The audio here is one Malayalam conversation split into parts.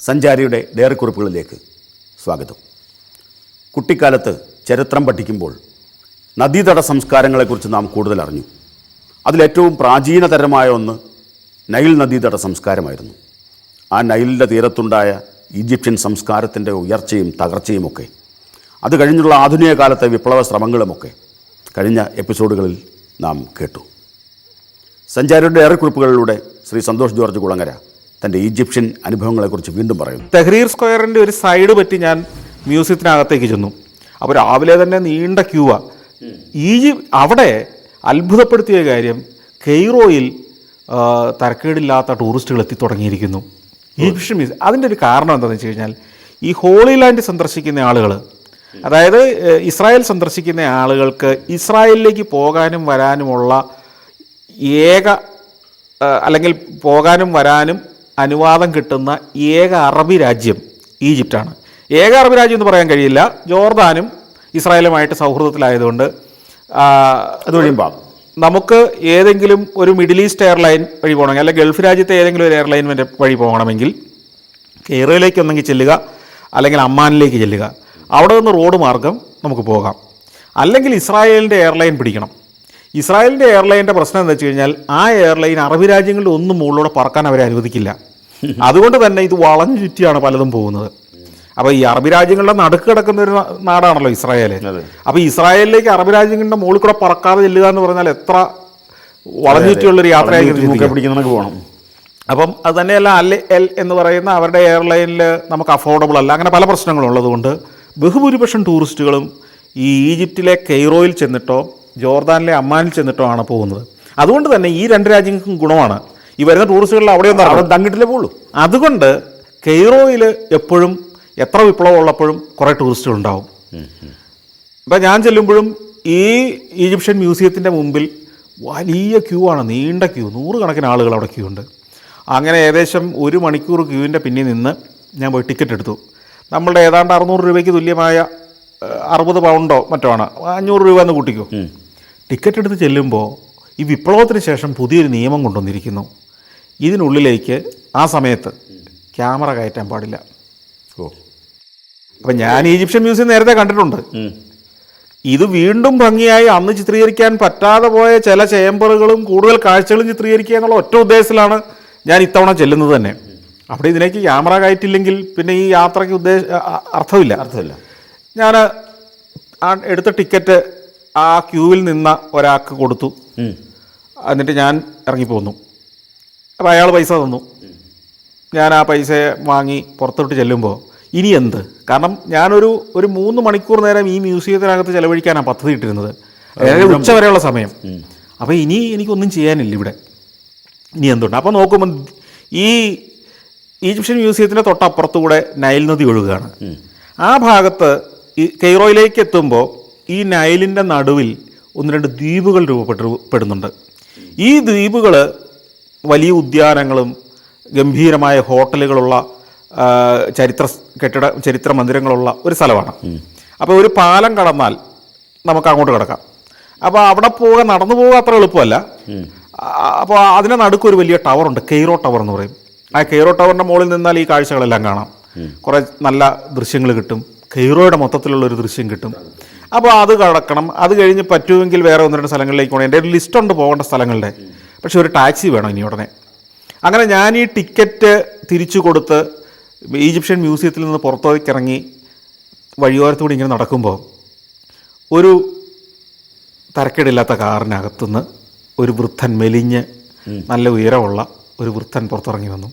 സഞ്ചാരിയുടെ ഡയറിക്കുറിപ്പുകളിലേക്ക് സ്വാഗതം. കുട്ടിക്കാലത്ത് ചരിത്രം പഠിക്കുമ്പോൾ നദീതട സംസ്കാരങ്ങളെക്കുറിച്ച് നാം കൂടുതൽ അറിഞ്ഞു. അതിലേറ്റവും പ്രാചീനതരമായ ഒന്ന് നൈൽ നദീതട സംസ്കാരമായിരുന്നു. ആ നൈലിന്റെ തീരത്തുണ്ടായ ഈജിപ്ഷ്യൻ സംസ്കാരത്തിന്റെ ഉയർച്ചയും തകർച്ചയുമൊക്കെ അത് കഴിഞ്ഞുള്ള ആധുനിക കാലത്തെ വിപ്ലവ ശ്രമങ്ങളുമൊക്കെ കഴിഞ്ഞ എപ്പിസോഡുകളിൽ നാം കേട്ടു. സഞ്ചാരിയുടെ ഏറെക്കുറിപ്പുകളിലൂടെ ശ്രീ സന്തോഷ് ജോർജ് കുളങ്ങര തന്റെ ഈജിപ്ഷ്യൻ അനുഭവങ്ങളെക്കുറിച്ച് വീണ്ടും പറയുന്നു തെഹ്രീർ സ്ക്വയറിന്റെ ഒരു സൈഡ് പറ്റി ഞാൻ മ്യൂസിയത്തിനകത്തേക്ക് ചെന്നു. അപ്പോൾ രാവിലെ തന്നെ നീണ്ട ക്യൂവ. ഈജിപ് അവിടെ അത്ഭുതപ്പെടുത്തിയ കാര്യം കെയ്റോയിൽ തരക്കേടില്ലാത്ത ടൂറിസ്റ്റുകൾ എത്തിത്തുടങ്ങിയിരിക്കുന്നു ഈജിപ്ഷ്യൻ മ്യൂസിയം അതിന്റെ ഒരു കാരണം എന്താണെന്ന് വെച്ച് കഴിഞ്ഞാൽ ഈ ഹോളി ലാൻഡ് സന്ദർശിക്കുന്ന ആളുകൾ അതായത് ഇസ്രായേൽ സന്ദർശിക്കുന്ന ആളുകൾക്ക് ഇസ്രായേലിലേക്ക് പോകാനും വരാനുമുള്ള ഏക അല്ലെങ്കിൽ പോകാനും വരാനും അനുവാദം കിട്ടുന്ന ഏക അറബി രാജ്യം ഈജിപ്റ്റാണ്. ഏക അറബി രാജ്യം എന്ന് പറയാൻ കഴിയില്ല. ജോർദാനും ഇസ്രായേലുമായിട്ട് സൗഹൃദത്തിലായതുകൊണ്ട് അതൊഴിയുമ്പോൾ നമുക്ക് ഏതെങ്കിലും ഒരു മിഡിൽ ഈസ്റ്റ് എയർലൈൻ വഴി പോകണമെങ്കിൽ അല്ലെങ്കിൽ ഗൾഫ് രാജ്യത്തെ ഏതെങ്കിലും ഒരു എയർലൈൻ വഴി പോകണമെങ്കിൽ കേരളയിലേക്ക് ഒന്നെങ്കിൽ ചെല്ലുക അല്ലെങ്കിൽ അമ്മാനിലേക്ക് ചെല്ലുക. അവിടെ നിന്ന് റോഡ് മാർഗം നമുക്ക് പോകാം. അല്ലെങ്കിൽ ഇസ്രായേലിന്റെ എയർലൈൻ പിടിക്കണം. ഇസ്രായേലിന്റെ എയർലൈന്റെ പ്രശ്നം എന്താ വെച്ച് കഴിഞ്ഞാൽ ആ എയർലൈൻ അറബി രാജ്യങ്ങളിൽ ഒന്നും മുകളിലൂടെ പറക്കാൻ അവരെ അനുവദിക്കില്ല. അതുകൊണ്ട് തന്നെ ഇത് വളഞ്ഞു ചുറ്റിയാണ് പലതും പോകുന്നത്. അപ്പോൾ ഈ അറബി രാജ്യങ്ങളുടെ നടുക്ക് കിടക്കുന്ന ഒരു നാടാണല്ലോ ഇസ്രായേൽ അപ്പോൾ ഇസ്രായേലിലേക്ക് അറബി രാജ്യങ്ങളുടെ മുകളിൽ കൂടെ പറക്കാതെ ചെല്ലുക എന്ന് പറഞ്ഞാൽ എത്ര വളഞ്ഞു ചുറ്റിയുള്ളൊരു യാത്രയായിരിക്കും. പിടിക്കുന്നതൊക്കെ പോകണം അപ്പം അത് തന്നെയല്ല അൽ എൽ എന്ന് പറയുന്ന അവരുടെ എയർലൈനിൽ നമുക്ക് അഫോർഡബിൾ അല്ല. അങ്ങനെ പല പ്രശ്നങ്ങളും ഉള്ളതുകൊണ്ട് ബഹുഭൂരിപക്ഷം ടൂറിസ്റ്റുകളും ഈ ഈജിപ്തിലെ കെയ്റോയിൽ ചെന്നിട്ടോ ജോർദാനിലെ അമ്മാനിൽ ചെന്നിട്ടോ ആണ് പോകുന്നത്. അതുകൊണ്ട് തന്നെ ഈ രണ്ട് രാജ്യങ്ങൾക്കും ഗുണമാണ്. ഈ വരുന്ന ടൂറിസ്റ്റുകളിൽ അവിടെ ഒന്നും അവിടെ. തങ്ങിട്ടില്ലേ പോളൂ അതുകൊണ്ട് കെയ്റോയിൽ എപ്പോഴും എത്ര വിപ്ലവം ഉള്ളപ്പോഴും കുറേ ടൂറിസ്റ്റുകൾ ഉണ്ടാവും അപ്പം ഞാൻ ചെല്ലുമ്പോഴും ഈ ഈജിപ്ഷ്യൻ മ്യൂസിയത്തിന്റെ മുമ്പിൽ വലിയ ക്യൂ ആണ് നീണ്ട ക്യൂ നൂറുകണക്കിന് ആളുകൾ അവിടെ ക്യൂ ഉണ്ട്. അങ്ങനെ ഏകദേശം ഒരു മണിക്കൂർ ക്യൂവിന്റെ പിന്നിൽ നിന്ന് ഞാൻ പോയി ടിക്കറ്റ് എടുത്തു. നമ്മളുടെ ഏതാണ്ട് അറുന്നൂറ് രൂപയ്ക്ക് തുല്യമായ അറുപത് പൗണ്ടോ മറ്റോ ആണ് അഞ്ഞൂറ് രൂപ എന്ന് കൂട്ടിക്കോ. ടിക്കറ്റ് എടുത്ത് ചെല്ലുമ്പോൾ ഈ വിപ്ലവത്തിന് ശേഷം പുതിയൊരു നിയമം കൊണ്ടുവന്നിരിക്കുന്നു. ഇതിനുള്ളിലേക്ക് ആ സമയത്ത് ക്യാമറ കയറ്റാൻ പാടില്ല. ഓ. അപ്പം ഞാൻ ഈജിപ്ഷ്യൻ മ്യൂസിയം നേരത്തെ കണ്ടിട്ടുണ്ട്. ഇത് വീണ്ടും ഭംഗിയായി അന്ന് ചിത്രീകരിക്കാൻ പറ്റാതെ പോയ ചില ചേമ്പറുകളും കൂടുതൽ കാഴ്ചകളും ചിത്രീകരിക്കുക എന്നുള്ള ഒറ്റ ഉദ്ദേശത്തിലാണ് ഞാൻ ഇത്തവണ ചെല്ലുന്നത് തന്നെ. അവിടെ ഇതിലേക്ക് ക്യാമറ കയറ്റില്ലെങ്കിൽ പിന്നെ ഈ യാത്രയ്ക്ക് ഉദ്ദേശ അർത്ഥമില്ല. അർത്ഥമില്ല. ഞാൻ ആ എടുത്ത ടിക്കറ്റ് ആ ക്യൂവിൽ നിന്ന ഒരാൾക്ക് കൊടുത്തു. എന്നിട്ട് ഞാൻ ഇറങ്ങിപ്പോന്നു. അപ്പോൾ അയാൾ പൈസ തന്നു. ഞാൻ ആ പൈസ വാങ്ങി പുറത്തോട്ട് ചെല്ലുമ്പോൾ ഇനി എന്ത്? കാരണം ഞാനൊരു ഒരു മൂന്ന് മണിക്കൂർ നേരം ഈ മ്യൂസിയത്തിനകത്ത് ചെലവഴിക്കാനാണ് പദ്ധതി ഇട്ടിരുന്നത്. അതായത് ഉച്ച വരെയുള്ള സമയം. അപ്പോൾ ഇനി എനിക്കൊന്നും ചെയ്യാനില്ല ഇവിടെ. ഇനി എന്തുണ്ട്? അപ്പോൾ നോക്കുമ്പോൾ ഈ ഈജിപ്ഷ്യൻ മ്യൂസിയത്തിന്റെ തൊട്ടപ്പുറത്തുകൂടെ നൈൽ നദി ഒഴുകുകയാണ് ആ ഭാഗത്ത് ഈ കെയ്റോയിലേക്ക് എത്തുമ്പോൾ ഈ നൈലിന്റെ നടുവിൽ ഒന്ന് രണ്ട് ദ്വീപുകൾ രൂപപ്പെട്ടു പെടുന്നുണ്ട് ഈ ദ്വീപുകൾ വലിയ ഉദ്യാനങ്ങളും ഗംഭീരമായ ഹോട്ടലുകളുള്ള ചരിത്ര കെട്ടിട ചരിത്ര മന്ദിരങ്ങളുള്ള ഒരു സ്ഥലമാണ്. അപ്പോൾ ഒരു പാലം കടന്നാൽ നമുക്ക് അങ്ങോട്ട് കിടക്കാം. അപ്പോൾ അവിടെ പോകാൻ നടന്നു പോവുക അത്ര എളുപ്പമല്ല. അപ്പോൾ അതിനെ നടുക്കൊരു വലിയ ടവറുണ്ട് കെയ്റോ ടവർ എന്ന് പറയും. ആ കെയ്റോ ടവറിന്റെ മുകളിൽ നിന്നാൽ ഈ കാഴ്ചകളെല്ലാം കാണാം. കുറേ നല്ല ദൃശ്യങ്ങൾ കിട്ടും. കെയ്റോയുടെ മൊത്തത്തിലുള്ള ഒരു ദൃശ്യം കിട്ടും. അപ്പോൾ അത് കടക്കണം. അത് കഴിഞ്ഞ് പറ്റുമെങ്കിൽ വേറെ ഒന്ന് രണ്ട് സ്ഥലങ്ങളിലേക്ക് പോകണം. എന്റെ ഒരു ലിസ്റ്റ് ഉണ്ട് പോകേണ്ട സ്ഥലങ്ങളുടെ. പക്ഷെ ഒരു ടാക്സി വേണം ഇനി ഉടനെ. അങ്ങനെ ഞാൻ ഈ ടിക്കറ്റ് തിരിച്ചു കൊടുത്ത് ഈജിപ്ഷ്യൻ മ്യൂസിയത്തിൽ നിന്ന് പുറത്തേക്ക് ഇറങ്ങി വഴിയോരത്തുകൂടി ഇങ്ങനെ നടക്കുമ്പോൾ ഒരു തരക്കേടില്ലാത്ത കാറിനകത്തുനിന്ന് ഒരു വൃദ്ധൻ മെലിഞ്ഞ് നല്ല ഉയരമുള്ള ഒരു വൃദ്ധൻ പുറത്തിറങ്ങി വന്നു.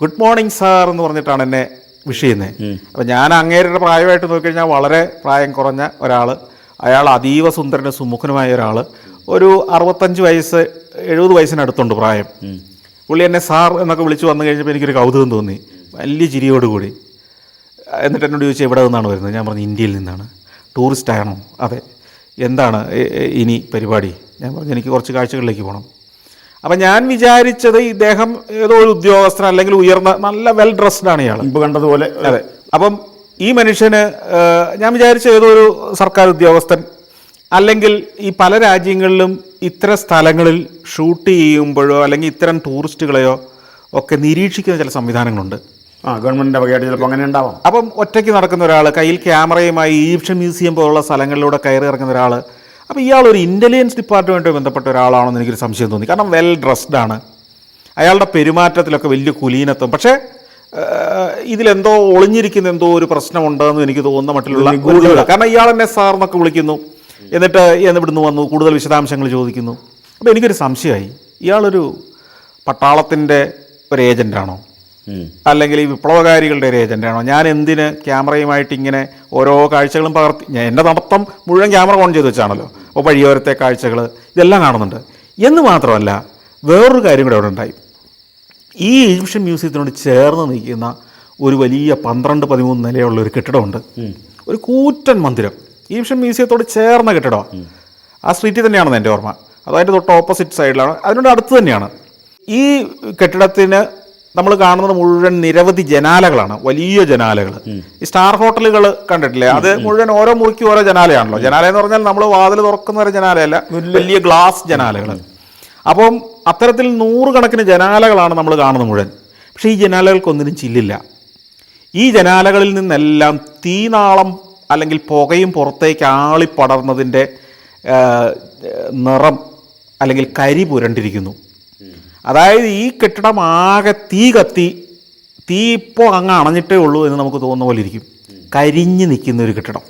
ഗുഡ് മോർണിംഗ് സാർ എന്ന് പറഞ്ഞിട്ടാണ് എന്നെ വിഷ് ചെയ്യുന്നത് അപ്പം ഞാൻ അങ്ങേരുടെ പ്രായമായിട്ട് നോക്കിക്കഴിഞ്ഞാൽ വളരെ പ്രായം കുറഞ്ഞ ഒരാൾ അയാൾ അതീവ സുന്ദരനും സുമുഖനുമായ ഒരാൾ ഒരു അറുപത്തഞ്ച് വയസ്സ് എഴുപത് വയസ്സിനടുത്തുണ്ട് പ്രായം. പുള്ളി എന്നെ സാർ എന്നൊക്കെ വിളിച്ചു വന്നു കഴിഞ്ഞപ്പോൾ എനിക്കൊരു കൗതുകം തോന്നി. വലിയ ചിരിയോടുകൂടി. എന്നിട്ട് എന്നോട് ചോദിച്ചാൽ എവിടെ നിന്നാണ് വരുന്നത്? ഞാൻ പറഞ്ഞു ഇന്ത്യയിൽ നിന്നാണ്. ടൂറിസ്റ്റ് ആണോ? അതെ. എന്താണ് ഇനി പരിപാടി? ഞാൻ പറഞ്ഞു എനിക്ക് കുറച്ച് കാഴ്ചകളിലേക്ക് പോകണം അപ്പം ഞാൻ വിചാരിച്ചത് ഇദ്ദേഹം ഏതോ ഒരു ഉദ്യോഗസ്ഥൻ അല്ലെങ്കിൽ ഉയർന്ന നല്ല വെൽ ഡ്രസ്ഡ് ആണ് ഇയാൾ മുമ്പ് കണ്ടതുപോലെ അതെ. അപ്പം ഈ മനുഷ്യന് ഞാൻ വിചാരിച്ച ഏതോ ഒരു സർക്കാർ ഉദ്യോഗസ്ഥൻ അല്ലെങ്കിൽ ഈ പല രാജ്യങ്ങളിലും ഇത്തരം സ്ഥലങ്ങളിൽ ഷൂട്ട് ചെയ്യുമ്പോഴോ അല്ലെങ്കിൽ ഇത്തരം ടൂറിസ്റ്റുകളെയോ ഒക്കെ നിരീക്ഷിക്കുന്ന ചില സംവിധാനങ്ങളുണ്ട്. ആ ഗവൺമെന്റിന്റെ വകയായിട്ട് ചിലപ്പോൾ അങ്ങനെ ഉണ്ടാവാം. അപ്പം ഒറ്റയ്ക്ക് നടക്കുന്ന ഒരാൾ കയ്യിൽ ക്യാമറയുമായി ഈജിപ്ഷ്യൻ മ്യൂസിയം പോലുള്ള സ്ഥലങ്ങളിലൂടെ കയറി ഇറങ്ങുന്ന ഒരാൾ അപ്പോൾ ഇയാൾ ഒരു ഇന്റലിജൻസ് ഡിപ്പാർട്ട്മെന്റുമായി ബന്ധപ്പെട്ട ഒരാളാണെന്ന് എനിക്കൊരു സംശയം തോന്നി. കാരണം വെൽ ഡ്രസ്ഡ് ആണ്. അയാളുടെ പെരുമാറ്റത്തിലൊക്കെ വലിയ കുലീനത്വം. പക്ഷേ ഇതിലെന്തോ ഒളിഞ്ഞിരിക്കുന്ന എന്തോ ഒരു പ്രശ്നമുണ്ടെന്ന് എനിക്ക് തോന്നുന്ന മട്ടിലുള്ള കാരണം ഇയാൾ എന്നെ സാർ എന്നൊക്കെ വിളിക്കുന്നു. എന്നിട്ട് എന്ന് ഇവിടുന്ന് വന്നു കൂടുതൽ വിശദാംശങ്ങൾ ചോദിക്കുന്നു. അപ്പോൾ എനിക്കൊരു സംശയമായി. ഇയാളൊരു പട്ടാളത്തിന്റെ ഒരു ഏജന്റാണോ? അല്ലെങ്കിൽ ഈ വിപ്ലവകാരികളുടെ ഒരു ഏജന്റാണോ? ഞാൻ എന്തിന് ക്യാമറയുമായിട്ട് ഇങ്ങനെ ഓരോ കാഴ്ചകളും പകർത്തി ഞാൻ എന്റെ നടത്തം മുഴുവൻ ക്യാമറ ഓൺ ചെയ്ത് വെച്ചാണല്ലോ. അപ്പോൾ വഴിയോരത്തെ കാഴ്ചകൾ ഇതെല്ലാം കാണുന്നുണ്ട്. എന്ന് മാത്രമല്ല വേറൊരു കാര്യം കൂടെ അവിടെ ഉണ്ടായി. ഈ ഈജിപ്ഷ്യൻ മ്യൂസിയത്തിനോട് ചേർന്ന് നിൽക്കുന്ന ഒരു വലിയ പന്ത്രണ്ട് പതിമൂന്ന് നിലയുള്ള ഒരു കെട്ടിടമുണ്ട്. ഒരു കൂറ്റൻ മന്ദിരം. ഈജിപ്ഷ്യൻ മ്യൂസിയത്തോട് ചേർന്ന കെട്ടിടം. ആ സ്ട്രീറ്റിൽ തന്നെയാണെന്ന് എന്റെ ഓർമ്മ. അതായത് തൊട്ട് ഓപ്പോസിറ്റ് സൈഡിലാണ്. അതിനോട് അടുത്ത് തന്നെയാണ്. ഈ കെട്ടിടത്തിന് നമ്മൾ കാണുന്നത് മുഴുവൻ നിരവധി ജനാലകളാണ്. വലിയ ജനാലകൾ ഈ സ്റ്റാർ ഹോട്ടലുകൾ കണ്ടിട്ടില്ലേ? അത് മുഴുവൻ ഓരോ മുറിക്കും ഓരോ ജനാലയാണല്ലോ. ജനാല എന്ന് പറഞ്ഞാൽ നമ്മൾ വാതിൽ തുറക്കുന്ന ഒരു ജനാലയല്ല. വലിയ ഗ്ലാസ് ജനാലകൾ അപ്പം അത്തരത്തിൽ നൂറുകണക്കിന് ജനാലകളാണ് നമ്മൾ കാണുന്നത് മുഴുവൻ. പക്ഷേ ഈ ജനാലകൾക്കൊന്നിനും ചില്ലില്ല. ഈ ജനാലകളിൽ നിന്നെല്ലാം തീനാളം അല്ലെങ്കിൽ പുകയും പുറത്തേക്ക് ആളിപ്പടർന്നതിന്റെ നിറം അല്ലെങ്കിൽ കരി പുരണ്ടിരിക്കുന്നു. അതായത് ഈ കെട്ടിടം ആകെ തീ കത്തി തീ ഇപ്പോൾ അങ്ങ് അണഞ്ഞിട്ടേ ഉള്ളൂ എന്ന് നമുക്ക് തോന്നുന്ന പോലെ ഇരിക്കും. കരിഞ്ഞ് നിൽക്കുന്ന ഒരു കെട്ടിടം.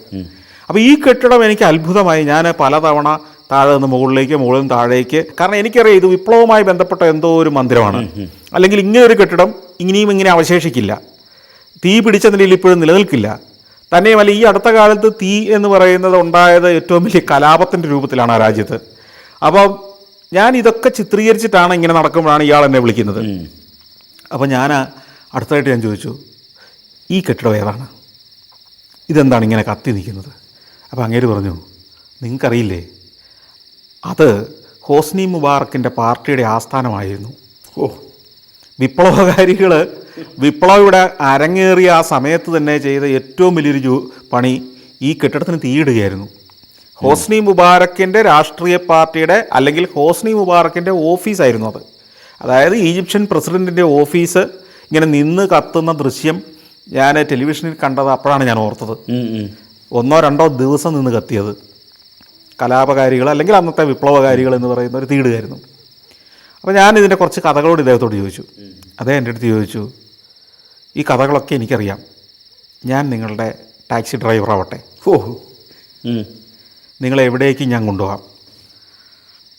അപ്പോൾ ഈ കെട്ടിടം എനിക്ക് അത്ഭുതമായി. ഞാൻ പലതവണ താഴെ നിന്ന് മുകളിലേക്ക് മുകളിൽ നിന്ന് താഴേക്ക് കാരണം എനിക്കറിയാം ഇത് വിപ്ലവവുമായി ബന്ധപ്പെട്ട എന്തോ ഒരു മന്ദിരമാണ്. അല്ലെങ്കിൽ ഇങ്ങനെ ഒരു കെട്ടിടം ഇനിയും ഇങ്ങനെ അവശേഷിക്കില്ല. തീ പിടിച്ച നിലയിൽ ഇപ്പോഴും നിലനിൽക്കില്ല. തന്നെയുമല്ല ഈ അടുത്ത കാലത്ത് തീ എന്ന് പറയുന്നത് ഉണ്ടായത് ഏറ്റവും വലിയ കലാപത്തിന്റെ രൂപത്തിലാണ് ആ രാജ്യത്ത്. അപ്പം ഞാൻ ഇതൊക്കെ ചിത്രീകരിച്ചിട്ടാണ് ഇങ്ങനെ നടക്കുമ്പോഴാണ് ഇയാൾ എന്നെ വിളിക്കുന്നത്. അപ്പോൾ ഞാൻ അടുത്തായിട്ട് ഞാൻ ചോദിച്ചു ഈ കെട്ടിടം ഏതാണ്? ഇതെന്താണ് ഇങ്ങനെ കത്തി നിൽക്കുന്നത്? അപ്പോൾ അങ്ങേര് പറഞ്ഞു നിങ്ങൾക്കറിയില്ലേ അത് ഹോസ്നി മുബാറക്കിന്റെ പാർട്ടിയുടെ ആസ്ഥാനമായിരുന്നു. ഓ. വിപ്ലവകാരികൾ വിപ്ലവം ഇവിടെ അരങ്ങേറിയ ആ സമയത്ത് തന്നെ ചെയ്ത ഏറ്റവും വലിയൊരു ജോ പണി ഈ കെട്ടിടത്തിന് തീയിടുകയായിരുന്നു. ഹോസ്നി മുബാറക്കിന്റെ രാഷ്ട്രീയ പാർട്ടിയുടെ അല്ലെങ്കിൽ ഹോസ്നി മുബാറക്കിന്റെ ഓഫീസായിരുന്നു അത്. അതായത് ഈജിപ്ഷ്യൻ പ്രസിഡന്റിന്റെ ഓഫീസ് ഇങ്ങനെ നിന്ന് കത്തുന്ന ദൃശ്യം ഞാൻ ടെലിവിഷനിൽ കണ്ടത് അപ്പോഴാണ് ഞാൻ ഓർത്തത്. ഒന്നോ രണ്ടോ ദിവസം നിന്ന് കത്തിയത്. കലാപകാരികൾ അല്ലെങ്കിൽ അന്നത്തെ വിപ്ലവകാരികൾ എന്ന് പറയുന്ന ഒരു തീടുകായിരുന്നു അപ്പോൾ ഞാൻ ഇതിന്റെ കുറച്ച് കഥകളോട് ഇദ്ദേഹത്തോട് ചോദിച്ചു. അദ്ദേഹം എന്റെ അടുത്ത് ചോദിച്ചു ഈ കഥകളൊക്കെ എനിക്കറിയാം. ഞാൻ നിങ്ങളുടെ ടാക്സി ഡ്രൈവറാവട്ടെ ഓ ഉം. നിങ്ങളെ ഞാൻ കൊണ്ടുപോകാം.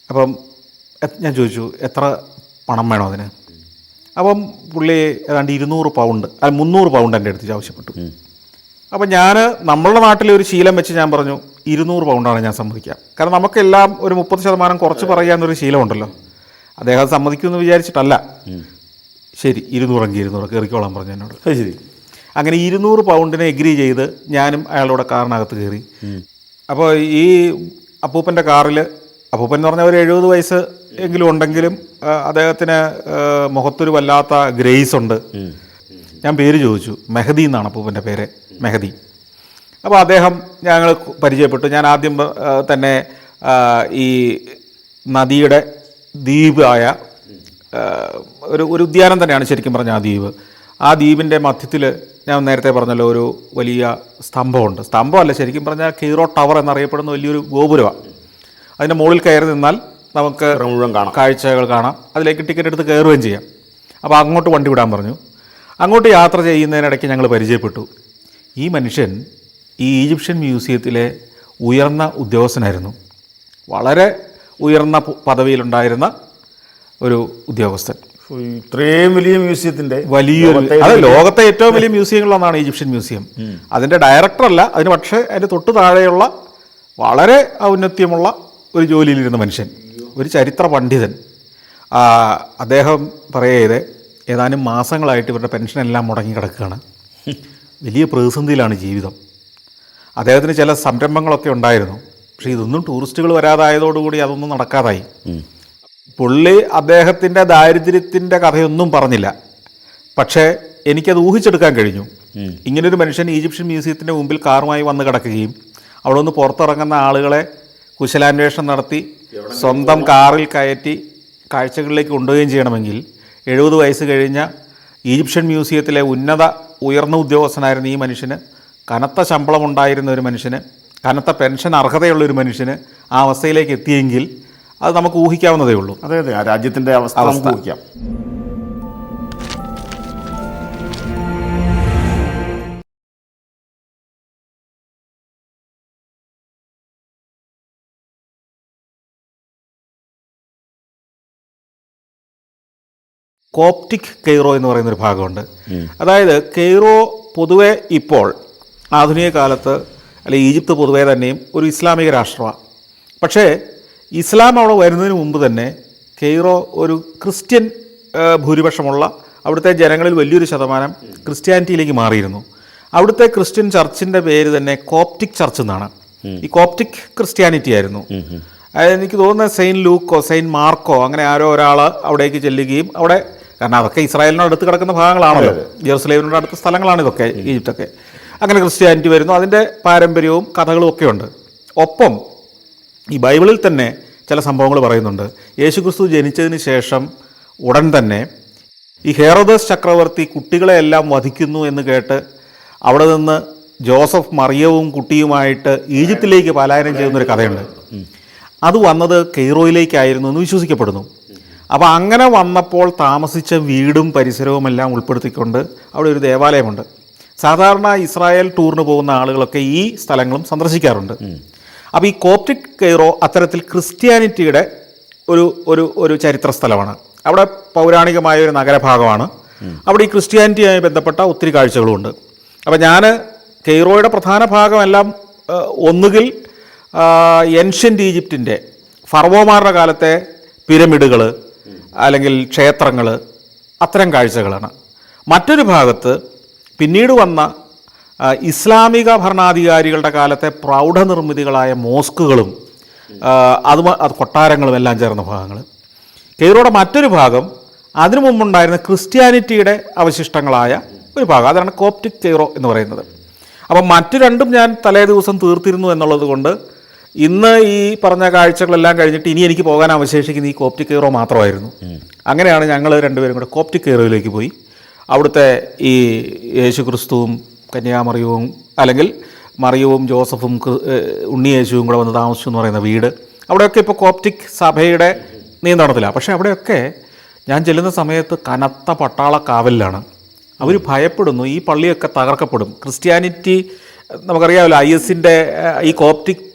അപ്പം ഞാൻ ചോദിച്ചു എത്ര പണം വേണം അതിന്? അപ്പം പുള്ളി ഏതാണ്ട് ഇരുന്നൂറ് പൗണ്ട് അല്ല മുന്നൂറ് പൗണ്ട് എന്റെ അടുത്ത് ആവശ്യപ്പെട്ടു. അപ്പം ഞാൻ നമ്മളുടെ നാട്ടിലെ ഒരു ശീലം വെച്ച് ഞാൻ പറഞ്ഞു ഇരുന്നൂറ് പൗണ്ടാണ് ഞാൻ സമ്മതിക്കുക. കാരണം നമുക്കെല്ലാം ഒരു മുപ്പത് ശതമാനം കുറച്ച് പറയാമെന്നൊരു ശീലമുണ്ടല്ലോ. അദ്ദേഹം സമ്മതിക്കുമെന്ന് വിചാരിച്ചിട്ടല്ല. ശരി ഇരുന്നൂറെങ്കിൽ ഇരുന്നൂറ് കയറിക്കോളാൻ പറഞ്ഞു എന്നോട്. ശരി. അങ്ങനെ ഇരുന്നൂറ് പൗണ്ടിനെ എഗ്രി ചെയ്ത് ഞാനും അയാളുടെ കാറിനകത്ത് കയറി. അപ്പോൾ ഈ അപ്പൂപ്പന്റെ കാറിൽ അപ്പൂപ്പൻ എന്ന് പറഞ്ഞാൽ ഒരു എഴുപത് വയസ്സ് എങ്കിലും ഉണ്ടെങ്കിലും അദ്ദേഹത്തിന് മുഖത്തൊരു വല്ലാത്ത ഗ്രേസ് ഉണ്ട്. ഞാൻ പേര് ചോദിച്ചു. മെഹദി എന്നാണ് അപ്പൂപ്പന്റെ പേര്. മെഹദി. അപ്പോൾ അദ്ദേഹം ഞങ്ങൾ പരിചയപ്പെട്ടു. ഞാൻ ആദ്യം തന്നെ ഈ നദിയുടെ ദ്വീപായ ഒരു ഒരു ഉദ്യാനം തന്നെയാണ് ശരിക്കും പറഞ്ഞാൽ ആ ദ്വീപ്. ആ ദ്വീപിന്റെ മധ്യത്തിൽ ഞാൻ നേരത്തെ പറഞ്ഞല്ലോ ഒരു വലിയ സ്തംഭമുണ്ട്. സ്തംഭമല്ല ശരിക്കും പറഞ്ഞാൽ കീറോ ടവർ എന്നറിയപ്പെടുന്ന വലിയൊരു ഗോപുരമാണ് അതിന്റെ മുകളിൽ കയറി നിന്നാൽ നമുക്ക് മുഴുവൻ കാണാം. കാഴ്ചകൾ കാണാം. അതിലേക്ക് ടിക്കറ്റ് എടുത്ത് കയറുകയും ചെയ്യാം. അപ്പോൾ അങ്ങോട്ട് വണ്ടി വിടാൻ പറഞ്ഞു. അങ്ങോട്ട് യാത്ര ചെയ്യുന്നതിനിടയ്ക്ക് ഞങ്ങൾ പരിചയപ്പെട്ടു. ഈ മനുഷ്യൻ ഈ ഈജിപ്ഷ്യൻ മ്യൂസിയത്തിലെ ഉയർന്ന ഉദ്യോഗസ്ഥനായിരുന്നു. വളരെ ഉയർന്ന പദവിയിലുണ്ടായിരുന്ന ഒരു ഉദ്യോഗസ്ഥൻ. ഇത്രയും വലിയ മ്യൂസിയത്തിന്റെ വലിയൊരു അതെ ലോകത്തെ ഏറ്റവും വലിയ മ്യൂസിയങ്ങളൊന്നാണ് ഈജിപ്ഷ്യൻ മ്യൂസിയം. അതിന്റെ ഡയറക്ടറല്ല അതിന് പക്ഷേ അതിന്റെ തൊട്ട് താഴെയുള്ള വളരെ ഔന്നത്യമുള്ള ഒരു ജോലിയിലിരുന്ന മനുഷ്യൻ ഒരു ചരിത്ര പണ്ഡിതൻ. അദ്ദേഹം പറയത് ഏതാനും മാസങ്ങളായിട്ട് ഇവരുടെ പെൻഷനെല്ലാം മുടങ്ങി കിടക്കുകയാണ്. വലിയ പ്രതിസന്ധിയിലാണ് ജീവിതം. അദ്ദേഹത്തിന് ചില സംരംഭങ്ങളൊക്കെ ഉണ്ടായിരുന്നു. പക്ഷേ ഇതൊന്നും ടൂറിസ്റ്റുകൾ വരാതായതോടുകൂടി അതൊന്നും നടക്കാതായി. പുള്ളി അദ്ദേഹത്തിന്റെ ദാരിദ്ര്യത്തിന്റെ കഥയൊന്നും പറഞ്ഞില്ല. പക്ഷേ എനിക്കത് ഊഹിച്ചെടുക്കാൻ കഴിഞ്ഞു. ഇങ്ങനൊരു മനുഷ്യൻ ഈജിപ്ഷ്യൻ മ്യൂസിയത്തിന്റെ മുമ്പിൽ കാറുമായി വന്ന് കിടക്കുകയും അവിടെ നിന്ന് പുറത്തിറങ്ങുന്ന ആളുകളെ കുശലാന്വേഷണം നടത്തി സ്വന്തം കാറിൽ കയറ്റി കാഴ്ചകളിലേക്ക് കൊണ്ടുപോവുകയും ചെയ്യണമെങ്കിൽ എഴുപത് വയസ്സ് കഴിഞ്ഞ ഈജിപ്ഷ്യൻ മ്യൂസിയത്തിലെ ഉന്നത ഉയർന്ന ഉദ്യോഗസ്ഥനായിരുന്ന ഈ മനുഷ്യന് കനത്ത ശമ്പളമുണ്ടായിരുന്ന ഒരു മനുഷ്യന് കനത്ത പെൻഷൻ അർഹതയുള്ള ഒരു മനുഷ്യന് ആ അവസ്ഥയിലേക്ക് എത്തിയെങ്കിൽ അത് നമുക്ക് ഊഹിക്കാവുന്നതേ ഉള്ളൂ. അതെ അതെ. ആ രാജ്യത്തിന്റെ അവസ്ഥ നമുക്ക് ഊഹിക്കാം. കോപ്റ്റിക് കെയ്റോ എന്ന് പറയുന്നൊരു ഭാഗമുണ്ട്. അതായത് കെയ്റോ പൊതുവെ ഇപ്പോൾ ആധുനിക കാലത്ത് അല്ലെ ഈജിപ്ത് പൊതുവേ തന്നെയും ഒരു ഇസ്ലാമിക രാഷ്ട്രമാണ് പക്ഷേ ഇസ്ലാം അവിടെ വരുന്നതിന് മുമ്പ് തന്നെ കെയ്റോ ഒരു ക്രിസ്ത്യൻ ഭൂരിപക്ഷമുള്ള അവിടുത്തെ ജനങ്ങളിൽ വലിയൊരു ശതമാനം ക്രിസ്ത്യാനിറ്റിയിലേക്ക് മാറിയിരുന്നു. അവിടുത്തെ ക്രിസ്ത്യൻ ചർച്ചിന്റെ പേര് തന്നെ കോപ്റ്റിക് ചർച്ച് എന്നാണ്. ഈ കോപ്റ്റിക് ക്രിസ്ത്യാനിറ്റി ആയിരുന്നു. അതായത് എനിക്ക് തോന്നുന്നത് സെയിന്റ് ലൂക്കോ സെയിന്റ് മാർക്കോ അങ്ങനെ ആരോ ഒരാൾ അവിടേക്ക് ചെല്ലുകയും അവിടെ കാരണം അതൊക്കെ ഇസ്രായേലിനോട് അടുത്ത് കിടക്കുന്ന ഭാഗങ്ങളാണല്ലോ. ജെറുസലേമിനോട് അടുത്ത സ്ഥലങ്ങളാണ് ഇതൊക്കെ ഈജിപ്തൊക്കെ അങ്ങനെ ക്രിസ്ത്യാനിറ്റി വരുന്നു. അതിന്റെ പാരമ്പര്യവും കഥകളും ഒക്കെ ഉണ്ട്. ഒപ്പം ഈ ബൈബിളിൽ തന്നെ ചില സംഭവങ്ങൾ പറയുന്നുണ്ട്. യേശുക്രിസ്തു ജനിച്ചതിന് ശേഷം ഉടൻ തന്നെ ഈ ഹേറോദസ് ചക്രവർത്തി കുട്ടികളെയെല്ലാം വധിക്കുന്നു എന്ന് കേട്ട് അവിടെ നിന്ന് ജോസഫ് മറിയവും കുട്ടിയുമായിട്ട് ഈജിപ്തിലേക്ക് പലായനം ചെയ്യുന്നൊരു കഥയുണ്ട്. അത് വന്നത് കെയ്റോയിലേക്കായിരുന്നു എന്ന് വിശ്വസിക്കപ്പെടുന്നു. അപ്പോൾ അങ്ങനെ വന്നപ്പോൾ താമസിച്ച വീടും പരിസരവും എല്ലാം ഉൾപ്പെടുത്തിക്കൊണ്ട് അവിടെ ഒരു ദേവാലയമുണ്ട്. സാധാരണ ഇസ്രായേൽ ടൂറിന് പോകുന്ന ആളുകളൊക്കെ ഈ സ്ഥലങ്ങളും സന്ദർശിക്കാറുണ്ട്. അപ്പോൾ ഈ കോപ്റ്റിക് കെയ്റോ അത്തരത്തിൽ ക്രിസ്ത്യാനിറ്റിയുടെ ഒരു ഒരു ഒരു ചരിത്ര സ്ഥലമാണ്. അവിടെ പൗരാണികമായ ഒരു നഗരഭാഗമാണ്. അവിടെ ഈ ക്രിസ്ത്യാനിറ്റിയുമായി ബന്ധപ്പെട്ട ഒത്തിരി കാഴ്ചകളുമുണ്ട്. അപ്പോൾ ഞാൻ കെയ്റോയുടെ പ്രധാന ഭാഗമെല്ലാം ഒന്നുകിൽ എൻഷ്യന്റ് ഈജിപ്തിന്റെ ഫർവോമാരുടെ കാലത്തെ പിരമിഡുകൾ അല്ലെങ്കിൽ ക്ഷേത്രങ്ങൾ അത്തരം കാഴ്ചകളാണ്. മറ്റൊരു ഭാഗത്ത് പിന്നീട് വന്ന ഇസ്ലാമിക ഭരണാധികാരികളുടെ കാലത്തെ പ്രൗഢനിർമ്മിതികളായ മോസ്കുകളും അത് അത് കൊട്ടാരങ്ങളും എല്ലാം ചേർന്ന ഭാഗങ്ങൾ. കെയ്റോയുടെ മറ്റൊരു ഭാഗം അതിനു മുമ്പുണ്ടായിരുന്ന ക്രിസ്ത്യാനിറ്റിയുടെ അവശിഷ്ടങ്ങളായ ഒരു ഭാഗം. അതാണ് കോപ്റ്റിക് കെയ്റോ എന്ന് പറയുന്നത്. അപ്പം മറ്റു രണ്ടും ഞാൻ തലേ ദിവസം തീർത്തിരുന്നു എന്നുള്ളത് കൊണ്ട് ഇന്ന് ഈ പറഞ്ഞ കാഴ്ചകളെല്ലാം കഴിഞ്ഞിട്ട് ഇനി എനിക്ക് പോകാൻ അവശേഷിക്കുന്ന ഈ കോപ്റ്റിക് കെയ്റോ മാത്രമായിരുന്നു. അങ്ങനെയാണ് ഞങ്ങൾ രണ്ടുപേരും കൂടെ കോപ്റ്റിക് കെയ്റോയിലേക്ക് പോയി. അവിടുത്തെ ഈ യേശു ക്രിസ്തുവും കന്യാമറിയവും അല്ലെങ്കിൽ മറിയവും ജോസഫും ഉണ്ണി യേശുവും ഉണ്ണിയേശുവും കൂടെ വന്ന് താമസിച്ചു എന്ന് പറയുന്ന വീട്. അവിടെയൊക്കെ ഇപ്പോൾ കോപ്റ്റിക് സഭയുടെ നിയന്ത്രണത്തിലാണ്. പക്ഷേ അവിടെയൊക്കെ ഞാൻ ചെല്ലുന്ന സമയത്ത് കനത്ത പട്ടാള കാവലിലാണ് അവർ ഭയപ്പെടുന്നു ഈ പള്ളിയൊക്കെ തകർക്കപ്പെടും. ക്രിസ്ത്യാനിറ്റി നമുക്കറിയാമല്ലോ ഐ എസിന്റെ ഈ കോപ്റ്റിക്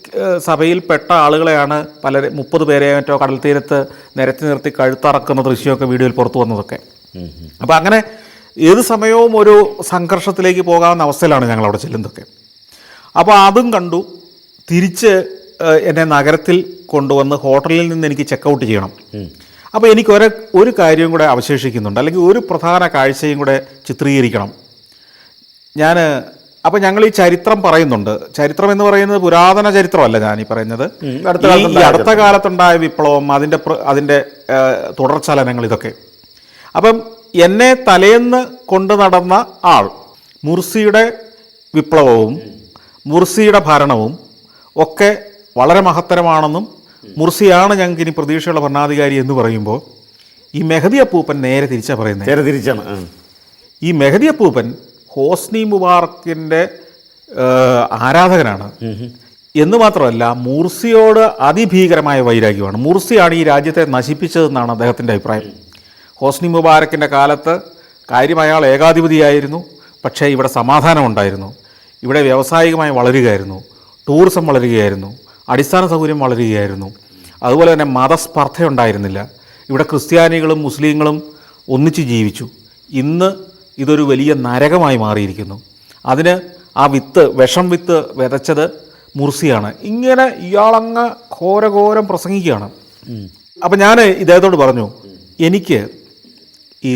സഭയിൽപ്പെട്ട ആളുകളെയാണ് പല മുപ്പത് പേരെ മറ്റോ കടൽ തീരത്ത് നിരത്തി നിർത്തി കഴുത്തറക്കുന്ന ദൃശ്യമൊക്കെ വീഡിയോയിൽ പുറത്തു വന്നതൊക്കെ. അപ്പോൾ അങ്ങനെ ഏത് സമയവും ഒരു സംഘർഷത്തിലേക്ക് പോകാവുന്ന അവസ്ഥയിലാണ് ഞങ്ങൾ അവിടെ ചെല്ലുന്നതൊക്കെ. അപ്പോൾ അതും കണ്ടു. തിരിച്ച് എന്നെ നഗരത്തിൽ കൊണ്ടുവന്ന് ഹോട്ടലിൽ നിന്ന് എനിക്ക് ചെക്കൗട്ട് ചെയ്യണം. അപ്പോൾ എനിക്ക് ഒരു ഒരു കാര്യവും കൂടെ അവശേഷിക്കുന്നുണ്ട്. അല്ലെങ്കിൽ ഒരു പ്രധാന കാഴ്ചയും കൂടെ ചിത്രീകരിക്കണം. ഞാൻ അപ്പോൾ ഞങ്ങൾ ഈ ചരിത്രം പറയുന്നുണ്ട്. ചരിത്രം എന്ന് പറയുന്നത് പുരാതന ചരിത്രമല്ല ഞാൻ ഈ പറയുന്നത്. ഈ- അടുത്ത കാലത്തുണ്ടായ വിപ്ലവം അതിന്റെ അതിന്റെ തുടർചലനങ്ങൾ ഇതൊക്കെ അപ്പം എന്നെ തലേന്ന് കൊണ്ടു നടന്ന ആൾ മുർസിയുടെ വിപ്ലവവും മുർസിയുടെ ഭരണവും ഒക്കെ വളരെ മഹത്തരമാണെന്നും മുർസിയാണ് ഞങ്ങൾക്ക് ഇനി പ്രതീക്ഷയുള്ള ഭരണാധികാരി എന്ന് പറയുമ്പോൾ ഈ മെഹദി അപ്പൂപ്പൻ നേരെ തിരിച്ചാണ് പറയുന്നത് നേരെ തിരിച്ചാണ് ഈ മെഹദി അപ്പൂപ്പൻ ഹോസ്നി മുബാറക്കിന്റെ ആരാധകനാണ്. എന്ന് മാത്രമല്ല മൂർസിയോട് അതിഭീകരമായ വൈരാഗ്യമാണ്. മൂർസിയാണ് ഈ രാജ്യത്തെ നശിപ്പിച്ചതെന്നാണ് അദ്ദേഹത്തിന്റെ അഭിപ്രായം. ഹോസ്നി മുബാരക്കിന്റെ കാലത്ത് കാര്യം അയാൾ ഏകാധിപതിയായിരുന്നു പക്ഷേ ഇവിടെ സമാധാനമുണ്ടായിരുന്നു. ഇവിടെ വ്യാവസായികമായി വളരുകയായിരുന്നു ടൂറിസം വളരുകയായിരുന്നു അടിസ്ഥാന സൗകര്യം വളരുകയായിരുന്നു. അതുപോലെ തന്നെ മതസ്പർദ്ധ ഉണ്ടായിരുന്നില്ല ഇവിടെ ക്രിസ്ത്യാനികളും മുസ്ലിങ്ങളും ഒന്നിച്ച് ജീവിച്ചു. ഇന്ന് ഇതൊരു വലിയ നരകമായി മാറിയിരിക്കുന്നു. അതിന് ആ വിത്ത് വിഷം വിത്ത് വിതച്ചത് മുർസിയാണ്. ഇങ്ങനെ ഇയാളങ്ങ് ഘോരഘോരം പ്രസംഗിക്കുകയാണ്. അപ്പം ഞാൻ ഇദ്ദേഹത്തോട് പറഞ്ഞു എനിക്ക് ഈ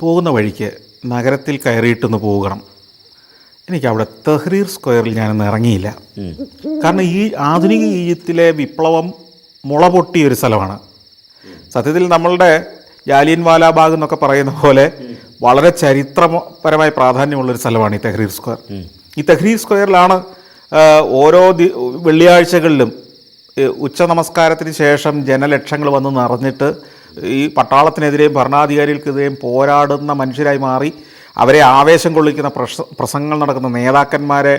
പോകുന്ന വഴിക്ക് നഗരത്തിൽ കയറിയിട്ടൊന്ന് പോകണം. എനിക്ക് അവിടെ തെഹ്രീർ സ്ക്വയറിൽ ഞാനൊന്ന് ഇറങ്ങിയില്ല. കാരണം ഈ ആധുനിക ഈജിപ്തിലെ വിപ്ലവം മുളപൊട്ടിയ ഒരു സ്ഥലമാണ്. സത്യത്തിൽ നമ്മളുടെ ജാലിയൻ വാലാബാഗ് എന്നൊക്കെ പറയുന്ന പോലെ വളരെ ചരിത്രപരമായ പ്രാധാന്യമുള്ളൊരു സ്ഥലമാണ് ഈ തെഹ്രീർ സ്ക്വയർ. ഈ തെഹ്രീർ സ്ക്വയറിലാണ് ഓരോ ദി വെള്ളിയാഴ്ചകളിലും ഉച്ച നമസ്കാരത്തിന് ശേഷം ജനലക്ഷങ്ങൾ വന്ന് നിറഞ്ഞിട്ട് ഈ പട്ടാളത്തിനെതിരെയും ഭരണാധികാരികൾക്കെതിരെയും പോരാടുന്ന മനുഷ്യരായി മാറി അവരെ ആവേശം കൊള്ളിക്കുന്ന പ്രശ പ്രസംഗങ്ങൾ നടക്കുന്ന നേതാക്കന്മാരെ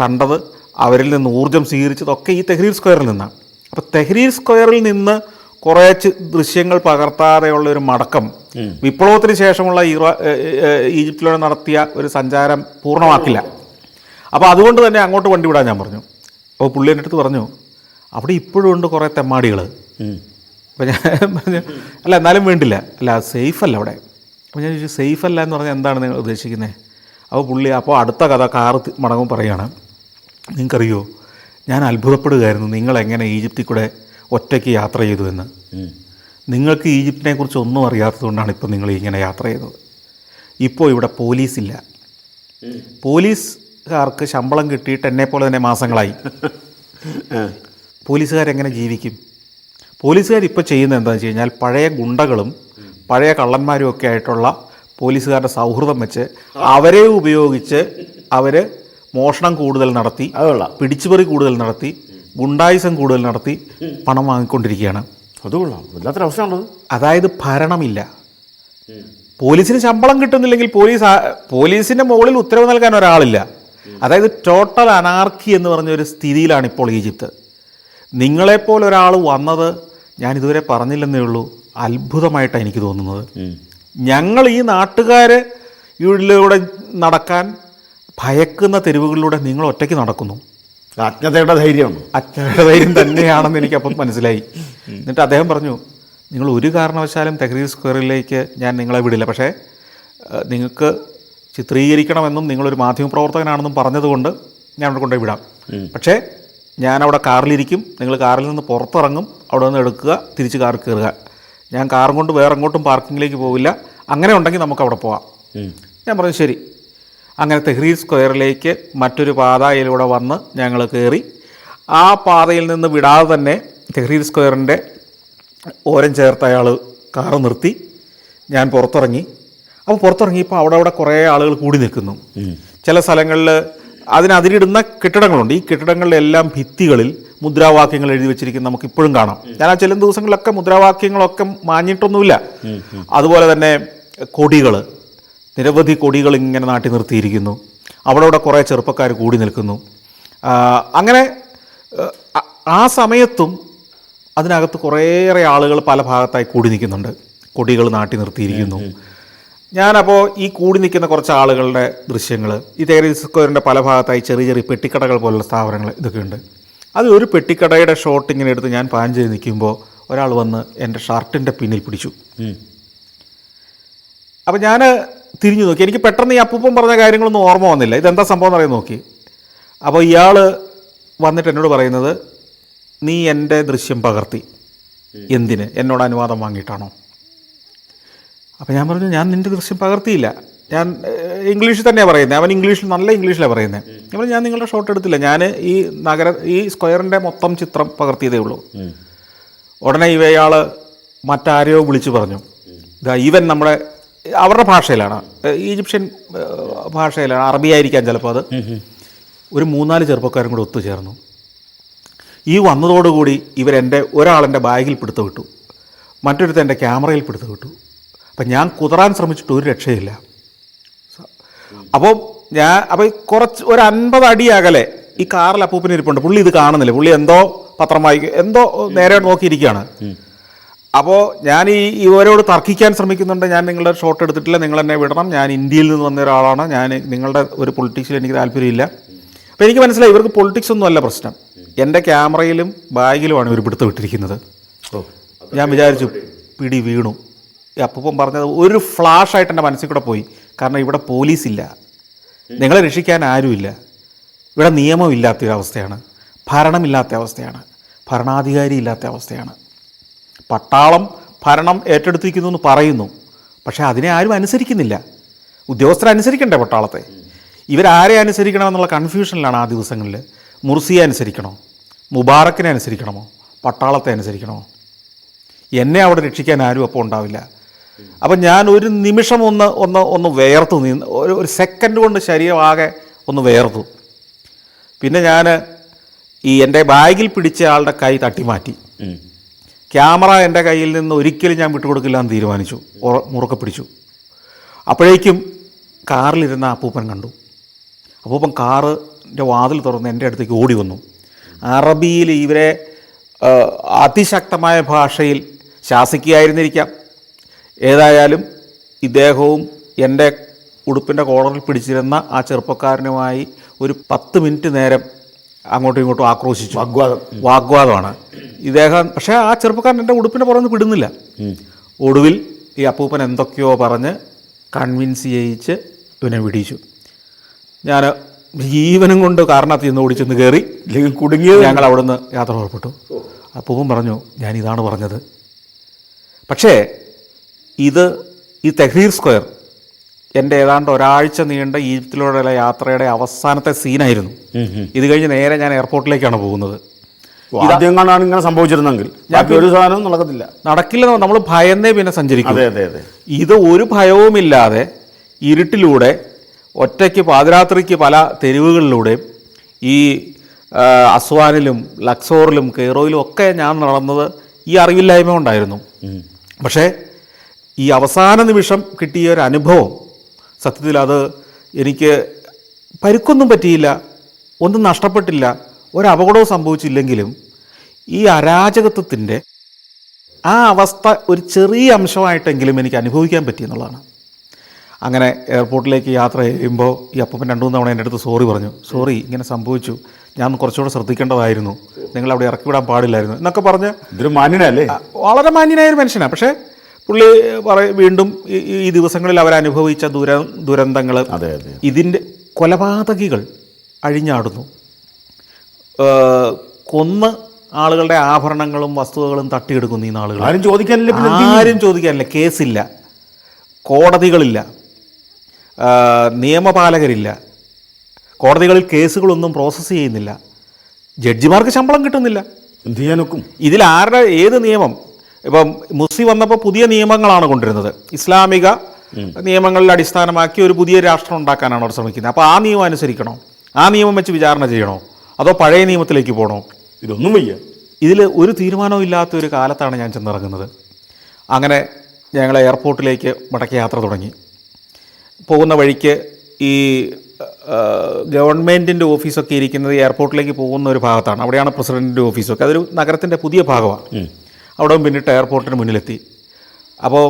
കണ്ടത് അവരിൽ നിന്ന് ഊർജം സ്വീകരിച്ചതൊക്കെ ഈ തെഹ്രീർ സ്ക്വയറിൽ നിന്നാണ്. അപ്പോൾ തെഹ്രീർ സ്ക്വയറിൽ നിന്ന് കുറേ ദൃശ്യങ്ങൾ പകർത്താതെയുള്ള ഒരു മടക്കം വിപ്ലവത്തിന് ശേഷമുള്ള ഈജിപ്തിലൂടെ നടത്തിയ ഒരു സഞ്ചാരം പൂർണമാക്കില്ല. അപ്പോൾ അതുകൊണ്ട് തന്നെ അങ്ങോട്ട് വണ്ടി വിടാൻ ഞാൻ പറഞ്ഞു. അപ്പോൾ പുള്ളി എന്റെ അടുത്ത് പറഞ്ഞു അവിടെ ഇപ്പോഴും ഉണ്ട് കുറേ തെമ്മാടികൾ അപ്പോൾ ഞാൻ പറഞ്ഞു അല്ല എന്നാലും വേണ്ടില്ല. അല്ല സേഫ് അല്ല അവിടെ. അപ്പോൾ ഞാൻ ചോദിച്ചു സേഫ് അല്ല എന്ന് പറഞ്ഞാൽ എന്താണ് നിങ്ങൾ ഉദ്ദേശിക്കുന്നത് അപ്പോൾ പുള്ളി അപ്പോൾ അടുത്ത കഥ കാറ് മടങ്ങും പറയുകയാണ് നിങ്ങൾക്കറിയോ ഞാൻ അത്ഭുതപ്പെടുകയായിരുന്നു നിങ്ങൾ എങ്ങനെ ഈജിപ്തിൽ കൂടെ ഒറ്റയ്ക്ക് യാത്ര ചെയ്തു എന്ന്. നിങ്ങൾക്ക് ഈജിപ്തിനെ കുറിച്ച് ഒന്നും അറിയാത്തതുകൊണ്ടാണ് ഇപ്പോൾ നിങ്ങൾ ഇങ്ങനെ യാത്ര ചെയ്തത്. ഇപ്പോൾ ഇവിടെ പോലീസില്ല. പോലീസുകാർക്ക് ശമ്പളം കിട്ടിയിട്ട് എന്നെ പോലെ തന്നെ മാസങ്ങളായി. പോലീസുകാരെങ്ങനെ ജീവിക്കും? പോലീസുകാർ ഇപ്പോൾ ചെയ്യുന്നത് എന്താണെന്ന് വെച്ച് കഴിഞ്ഞാൽ പഴയ ഗുണ്ടകളും പഴയ കള്ളന്മാരും ഒക്കെ ആയിട്ടുള്ള പോലീസുകാരുടെ സൗഹൃദം വെച്ച് അവരെ ഉപയോഗിച്ച് അവർ മോഷണം കൂടുതൽ നടത്തി പിടിച്ചുപറി കൂടുതൽ നടത്തി ഗുണ്ടായുസം കൂടുതൽ നടത്തി പണം വാങ്ങിക്കൊണ്ടിരിക്കുകയാണ്. അതുകൊള്ളാം അതായത് ഭരണമില്ല. പോലീസിന് ശമ്പളം കിട്ടുന്നില്ലെങ്കിൽ പോലീസ് പോലീസിന്റെ പോലീസിന്റെ മുകളിൽ ഉത്തരവ് നൽകാൻ ഒരാളില്ല. അതായത് ടോട്ടൽ അനാർക്കി എന്ന് പറഞ്ഞ ഒരു സ്ഥിതിയിലാണ് ഇപ്പോൾ ഈജിപ്ത്. നിങ്ങളെപ്പോലെ ഒരാൾ വന്നത് ഞാൻ ഇതുവരെ പറഞ്ഞില്ലെന്നേ ഉള്ളൂ. അത്ഭുതമായിട്ടാണ് എനിക്ക് തോന്നുന്നത്. ഞങ്ങൾ ഈ നാട്ടുകാർ ഇതിലൂടെ നടക്കാൻ ഭയക്കുന്ന തെരുവുകളിലൂടെ നിങ്ങൾ ഒറ്റയ്ക്ക് നടക്കുന്നു. അജ്ഞതയുടെ ധൈര്യമാണ് അജ്ഞതയുടെ ധൈര്യം തന്നെയാണെന്ന് എനിക്ക് അപ്പം മനസ്സിലായി. എന്നിട്ട് അദ്ദേഹം പറഞ്ഞു നിങ്ങൾ ഒരു കാരണവശാലും തെഹ്രീർ സ്ക്വയറിലേക്ക് ഞാൻ നിങ്ങളെ വിടില്ല. പക്ഷേ നിങ്ങൾക്ക് ചിത്രീകരിക്കണമെന്നും നിങ്ങളൊരു മാധ്യമപ്രവർത്തകനാണെന്നും പറഞ്ഞതുകൊണ്ട് ഞാൻ അവിടെ കൊണ്ടുപോയി വിടാം. പക്ഷേ ഞാൻ അവിടെ കാറിലിരിക്കും. നിങ്ങൾ കാറിൽ നിന്ന് പുറത്തിറങ്ങും. അവിടെ നിന്ന് എടുക്കുക തിരിച്ച് കാർ കയറുക. ഞാൻ കാറും കൊണ്ട് വേറെ എങ്ങോട്ടും പാർക്കിങ്ങിലേക്ക് പോവില്ല. അങ്ങനെ ഉണ്ടെങ്കിൽ നമുക്ക് അവിടെ പോവാം. ഞാൻ പറഞ്ഞു ശരി. അങ്ങനെ തെഹ്രീർ സ്ക്വയറിലേക്ക് മറ്റൊരു പാതയിലൂടെ വന്ന് ഞങ്ങൾ കയറി. ആ പാതയിൽ നിന്ന് വിടാതെ തന്നെ തെഹ്രീർ സ്ക്വയറിന്റെ ഓരം ചേർത്ത് അയാൾ കാറ് നിർത്തി. ഞാൻ പുറത്തിറങ്ങി. അപ്പോൾ പുറത്തിറങ്ങിയപ്പോൾ അവിടെ അവിടെ കുറേ ആളുകൾ കൂടി നിൽക്കുന്നു. ചില സ്ഥലങ്ങളിൽ അതിനതിരിടുന്ന കെട്ടിടങ്ങളുണ്ട്. ഈ കെട്ടിടങ്ങളുടെ എല്ലാം ഭിത്തികളിൽ മുദ്രാവാക്യങ്ങൾ എഴുതി വെച്ചിരിക്കുന്നത് നമുക്ക് ഇപ്പോഴും കാണാം ഞാൻ ആ ചില ദിവസങ്ങളിലൊക്കെ മുദ്രാവാക്യങ്ങളൊക്കെ മാഞ്ഞിട്ടൊന്നുമില്ല. അതുപോലെ തന്നെ കൊടികൾ നിരവധി കൊടികൾ ഇങ്ങനെ നാട്ടി നിർത്തിയിരിക്കുന്നു. അവിടെ അവിടെ കുറേ ചെറുപ്പക്കാർ കൂടി നിൽക്കുന്നു. അങ്ങനെ ആ- ആ സമയത്തും അതിനകത്ത് കുറേയേറെ ആളുകൾ പല ഭാഗത്തായി കൂടി നിൽക്കുന്നുണ്ട്. കൊടികൾ നാട്ടി നിർത്തിയിരിക്കുന്നു. ഞാനപ്പോൾ ഈ കൂടി നിൽക്കുന്ന കുറച്ച് ആളുകളുടെ ദൃശ്യങ്ങൾ ഈ തേരി സ്ക്വയറിന്റെ പല ഭാഗത്തായി ചെറിയ ചെറിയ പെട്ടിക്കടകൾ പോലുള്ള സ്ഥാപനങ്ങൾ ഇതൊക്കെ ഉണ്ട്. അത് ഒരു പെട്ടിക്കടയുടെ ഷോട്ട് ഇങ്ങനെ എടുത്ത് ഞാൻ പാൻ ചെയ്ത് നിൽക്കുമ്പോൾ ഒരാൾ വന്ന് എന്റെ ഷർട്ടിന്റെ പിന്നിൽ പിടിച്ചു. അപ്പോൾ ഞാൻ തിരിഞ്ഞു നോക്കി. എനിക്ക് പെട്ടെന്ന് ഈ അപ്പൂപ്പം പറഞ്ഞ കാര്യങ്ങളൊന്നും ഓർമ്മ വന്നില്ല. ഇതെന്താ സംഭവം എന്നറിയാൻ നോക്കി. അപ്പോൾ ഇയാൾ വന്നിട്ട് എന്നോട് പറയുന്നത് നീ എന്റെ ദൃശ്യം പകർത്തി. എന്തിന്? എന്നോട് അനുവാദം വാങ്ങിയിട്ടാണോ? അപ്പോൾ ഞാൻ പറഞ്ഞു ഞാൻ നിന്റെ ദൃശ്യം പകർത്തിയില്ല. ഞാൻ ഇംഗ്ലീഷിൽ തന്നെയാണ് പറയുന്നത്. അവൻ ഇംഗ്ലീഷിൽ നല്ല ഇംഗ്ലീഷിലാണ് പറയുന്നത്. ഞാൻ ഞാൻ നിങ്ങളുടെ ഷോട്ട് എടുത്തില്ല. ഞാൻ ഈ നഗര ഈ സ്ക്വയറിന്റെ മൊത്തം ചിത്രം പകർത്തിയതേ ഉള്ളൂ. ഉടനെ ഇവയാൾ മറ്റാരെയോ വിളിച്ചു പറഞ്ഞു. ഇതാ ഈവൻ നമ്മുടെ അവരുടെ ഭാഷയിലാണ്. ഈജിപ്ഷ്യൻ ഭാഷയിലാണ്. അറബി ആയിരിക്കാം ചിലപ്പോൾ അത് ഒരു മൂന്നാൽ ചെറുപ്പക്കാരും കൂടെ ഒത്തുചേർന്നു. ഈ വന്നതോടുകൂടി ഇവരെന്റെ ഒരാളെന്റെ ബാഗിൽ പിടുത്തു വിട്ടു മറ്റൊരുത്ത എന്റെ ക്യാമറയിൽ പിടുത്തു വിട്ടു അപ്പം ഞാൻ കുതറാൻ ശ്രമിച്ചിട്ട് ഒരു രക്ഷയില്ല. അപ്പോൾ ഞാൻ അപ്പോൾ കുറച്ച് ഒരു അൻപത് അടി അകലെ ഈ കാറിൽ അപ്പൂപ്പിന് ഇരിപ്പുണ്ട്. പുള്ളി ഇത് കാണുന്നില്ല. പുള്ളി എന്തോ പത്രം വായിക്കും എന്തോ നേരെ നോക്കിയിരിക്കുകയാണ്. അപ്പോൾ ഞാൻ ഈ ഇവരോട് തർക്കിക്കാൻ ശ്രമിക്കുന്നുണ്ട്. ഞാൻ നിങ്ങളുടെ ഷോട്ട് എടുത്തിട്ടില്ല. നിങ്ങൾ എന്നെ വിടണം. ഞാൻ ഇന്ത്യയിൽ നിന്ന് വന്ന ഒരാളാണ്. ഞാൻ നിങ്ങളുടെ ഒരു പൊളിറ്റിക്സിൽ എനിക്ക് താല്പര്യമില്ല. അപ്പോൾ എനിക്ക് മനസ്സിലായി ഇവർക്ക് പൊളിറ്റിക്സ് ഒന്നും അല്ല പ്രശ്നം. എന്റെ ക്യാമറയിലും ബാഗിലുമാണ് ഇവർ പിടുത്തം ഇട്ടിരിക്കുന്നത്. ഞാൻ വിചാരിച്ചു പിടി വീണു. അപ്പൂപ്പൻ പറഞ്ഞത് ഒരു ഫ്ലാഷ് ആയിട്ട് എന്റെ മനസ്സിൽ കൂടെ പോയി. കാരണം ഇവിടെ പോലീസില്ല. നിങ്ങളെ രക്ഷിക്കാൻ ആരുമില്ല. ഇവിടെ നിയമമില്ലാത്തൊരവസ്ഥയാണ് ഭരണമില്ലാത്ത അവസ്ഥയാണ്. ഭരണാധികാരി ഇല്ലാത്ത അവസ്ഥയാണ്. പട്ടാളം ഭരണം ഏറ്റെടുത്തിരിക്കുന്നു എന്ന് പറയുന്നു. പക്ഷേ അതിനെ ആരും അനുസരിക്കുന്നില്ല. ഉദ്യോഗസ്ഥരെ അനുസരിക്കണ്ടേ പട്ടാളത്തെ? ഇവരാരെ അനുസരിക്കണമെന്നുള്ള കൺഫ്യൂഷനിലാണ് ആ ദിവസങ്ങളിൽ. മുർസിയെ അനുസരിക്കണോ? മുബാറക്കിനെ അനുസരിക്കണമോ? പട്ടാളത്തെ അനുസരിക്കണമോ? എന്നെ അവിടെ രക്ഷിക്കാൻ ആരും അപ്പോൾ ഉണ്ടാവില്ല. അപ്പം ഞാൻ ഒരു നിമിഷം ഒന്ന് ഒന്ന് ഒന്ന് വേർത്തു നിന്ന്. ഒരു ഒരു സെക്കൻഡ് കൊണ്ട് ശരീരം ആകെ ഒന്ന് വേർത്തു. പിന്നെ ഞാൻ ഈ എന്റെ ബാഗിൽ പിടിച്ച ആളുടെ കൈ തട്ടിമാറ്റി. ക്യാമറ എന്റെ കയ്യിൽ നിന്ന് ഒരിക്കലും ഞാൻ വിട്ടുകൊടുക്കില്ല എന്ന് തീരുമാനിച്ചു. മുറുക്കെ പിടിച്ചു. അപ്പോഴേക്കും കാറിലിരുന്ന അപ്പൂപ്പൻ കണ്ടു. അപ്പൂപ്പൻ കാറിന്റെ വാതിൽ തുറന്ന് എന്റെ അടുത്തേക്ക് ഓടി വന്നു. അറബിയിൽ ഇവരെ അതിശക്തമായ ഭാഷയിൽ ശാസിക്കുകയായിരുന്നിരിക്കാം. ഏതായാലും ഇദ്ദേഹവും എന്റെ ഉടുപ്പിന്റെ കോളറിൽ പിടിച്ചിരുന്ന ആ ചെറുപ്പക്കാരനുമായി ഒരു പത്ത് മിനിറ്റ് നേരം അങ്ങോട്ടും ഇങ്ങോട്ടും ആക്രോശിച്ചു. വാഗ്വാദം. വാഗ്വാദമാണ്. ഇദ്ദേഹം പക്ഷേ ആ ചെറുപ്പക്കാരൻ എന്റെ ഉടുപ്പിന്റെ പുറമൊന്നും വിടുന്നില്ല. ഒടുവിൽ ഈ അപ്പൂപ്പൻ എന്തൊക്കെയോ പറഞ്ഞ് കൺവിൻസ് ചെയ്യിച്ച് ഇവനെ വിടിച്ചു ഞാൻ ജീവനും കൊണ്ട് കാരണത്ത് ചെന്ന് ഓടിച്ചെന്ന് കയറി അല്ലെങ്കിൽ കുടുങ്ങിയത് ഞങ്ങൾ അവിടുന്ന് യാത്ര പുറപ്പെട്ടു അപ്പൂപ്പൻ പറഞ്ഞു ഞാൻ ഇതാണ് പറഞ്ഞത്. പക്ഷേ ഇത് ഈ തെഹ്രീർ സ്ക്വയർ എന്റെ ഏതാണ്ട് ഒരാഴ്ച നീണ്ട ഈജിപ്തിലൂടെയുള്ള യാത്രയുടെ അവസാനത്തെ സീനായിരുന്നു. ഇത് കഴിഞ്ഞ് നേരെ ഞാൻ എയർപോർട്ടിലേക്കാണ് പോകുന്നത്. ആദ്യം കാണാൻ ഇങ്ങനെ സംഭവിച്ചിരുന്നെങ്കിൽ. ഒരു സാധനവും നടക്കത്തില്ല. നടക്കില്ല നമ്മൾ ഭയന്നേ പിന്നെ സഞ്ചരിക്കും. അതെ അതെ അതെ. ഇത് ഒരു ഭയവുമില്ലാതെ ഇരുട്ടിലൂടെ ഒറ്റയ്ക്ക് പാതിരാത്രിക്ക് പല തെരുവുകളിലൂടെയും ഈ അസ്വാനിലും ലക്സോറിലും കെയ്റോയിലും ഒക്കെ ഞാൻ നടന്നത് ഈ അറിവില്ലായ്മ ഉണ്ടായിരുന്നു പക്ഷേ ഈ അവസാന നിമിഷം കിട്ടിയ ഒരു അനുഭവം. സത്യത്തിൽ അത് എനിക്ക് പരുക്കൊന്നും പറ്റിയില്ല ഒന്നും നഷ്ടപ്പെട്ടില്ല ഒരു അപകടവും സംഭവിച്ചില്ലെങ്കിലും ഈ അരാജകത്വത്തിന്റെ ആ അവസ്ഥ ഒരു ചെറിയ അംശമായിട്ടെങ്കിലും എനിക്ക് അനുഭവിക്കാൻ പറ്റിയെന്നുള്ളതാണ് അങ്ങനെ എയർപോർട്ടിലേക്ക് യാത്ര ചെയ്യുമ്പോൾ ഈ അപ്പൻ രണ്ടു മൂന്ന് തവണ എന്റെ അടുത്ത് സോറി പറഞ്ഞു. സോറി ഇങ്ങനെ സംഭവിച്ചു. ഞാൻ കുറച്ചുകൂടെ ശ്രദ്ധിക്കേണ്ടതായിരുന്നു. നിങ്ങൾ അവിടെ ഇറക്കി വിടാൻ പാടില്ലായിരുന്നു എന്നൊക്കെ പറഞ്ഞ് ഇതൊരു മാന്യനല്ലേ? വളരെ മാന്യനായ ഒരു മനുഷ്യനാണ് പക്ഷേ പുള്ളി പറ വീണ്ടും ഈ- ദിവസങ്ങളിൽ അവരനുഭവിച്ച ദുര ദുരന്തങ്ങൾ അതെ അതെ. ഇതിന്റെ കൊലപാതകികൾ അഴിഞ്ഞാടുന്നു. കൊന്ന് ആളുകളുടെ ആഭരണങ്ങളും വസ്തുവകളും തട്ടിയെടുക്കുന്നു ഈ നാളുകൾ ആരും ചോദിക്കാനില്ല? ആരും ചോദിക്കാനില്ല. കേസില്ല. കോടതികളില്ല. നിയമപാലകരില്ല. കോടതികളിൽ കേസുകളൊന്നും പ്രോസസ്സ് ചെയ്യുന്നില്ല. ജഡ്ജിമാർക്ക് ശമ്പളം കിട്ടുന്നില്ല. എന്ത് ചെയ്യാനൊക്കും? ഇതിൽ ആരുടെ ഏത് നിയമം? ഇപ്പം മുസി വന്നപ്പോൾ പുതിയ നിയമങ്ങളാണ് കൊണ്ടുവരുന്നത്. ഇസ്ലാമിക നിയമങ്ങളിൽ അടിസ്ഥാനമാക്കി ഒരു പുതിയ രാഷ്ട്രം ഉണ്ടാക്കാനാണ് അവർ ശ്രമിക്കുന്നത്. അപ്പോൾ ആ നിയമം അനുസരിക്കണോ? ആ നിയമം വെച്ച് വിചാരണ ചെയ്യണോ? അതോ പഴയ നിയമത്തിലേക്ക് പോകണോ ഇതൊന്നും വയ്യ. ഇതിൽ ഒരു തീരുമാനവും ഇല്ലാത്ത ഒരു കാലത്താണ് ഞാൻ ചെന്നിറങ്ങുന്നത്. അങ്ങനെ ഞങ്ങൾ എയർപോർട്ടിലേക്ക് മടക്കി യാത്ര തുടങ്ങി. പോകുന്ന വഴിക്ക് ഈ ഗവൺമെന്റിന്റെ ഓഫീസൊക്കെ ഇരിക്കുന്നത് എയർപോർട്ടിലേക്ക് പോകുന്ന ഒരു ഭാഗത്താണ്. അവിടെയാണ് പ്രസിഡന്റിന്റെ ഓഫീസൊക്കെ. അതൊരു നഗരത്തിന്റെ പുതിയ ഭാഗമാണ്. അവിടെ പിന്നിട്ട് എയർപോർട്ടിന് മുന്നിലെത്തി. അപ്പോൾ